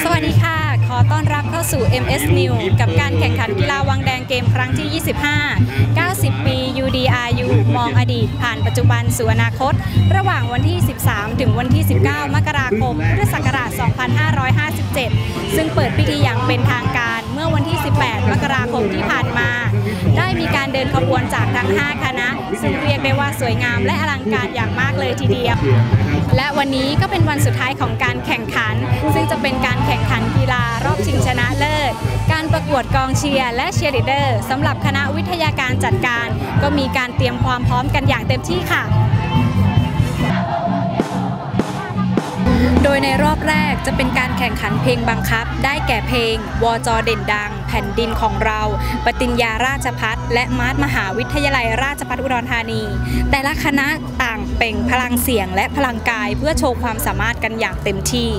สวัสดีค่ะ ขอต้อนรับเข้าสู่ MS New กับการแข่งขันกีฬาวังแดงเกมครั้งที่ 25 90 ปี UDRU มองอดีต ผ่านปัจจุบันสู่อนาคต ระหว่างวันที่ 13 ถึงวันที่ 19 มกราคม พุทธศักราช 2557 ซึ่งเปิดพิธีอย่างเป็นทางการเมื่อวันที่ 18 มกราคมที่ผ่านมา ได้มี นขบวนจากทั้ง 5 คณะ ซึ่งเรียกได้ว่าสวยงามและอลังการอย่างมากเลยทีเดียว และวันนี้ก็เป็นวันสุดท้ายของการแข่งขัน ซึ่งจะเป็นการแข่งขันกีฬารอบชิงชนะเลิศ การประกวดกองเชียร์และเชียร์ลีดเดอร์สำหรับคณะวิทยาการจัดการ ก็มีการเตรียมความพร้อมกันอย่างเต็มที่ค่ะ ในรอบแรกจะเป็นการแข่งขันเพลงบังคับ ได้แก่เพลง วจเด่นดัง แผ่นดินของเรา ปฏิญญาราชพัฒและมาร์ทมหาวิทยาลัยราชพัฒอุดรธานี แต่ละคณะต่างเป่งพลังเสียงและพลังกายเพื่อโชว์ความสามารถกันอย่างเต็มที่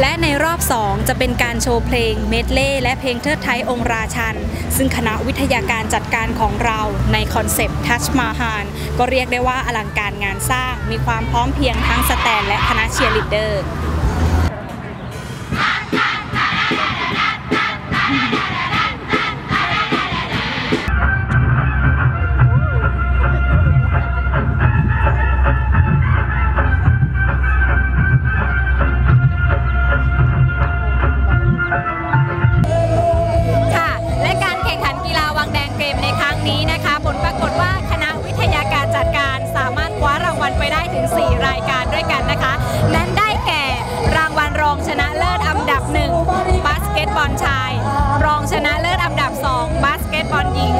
และในรอบ 2 จะเป็นการโชว์เพลงเมดเล่และเพลงเทิดไทยองค์ราชัน ซึ่งคณะวิทยาการจัดการของเราในคอนเซปต์ทัชมาฮานก็เรียกได้ว่าอลังการงานสร้าง มีความพร้อมเพียงทั้งสแตนและคณะเชียร์ลีดเดอร์ ชนะเลิศอันดับ 2 บาสเกตบอลหญิง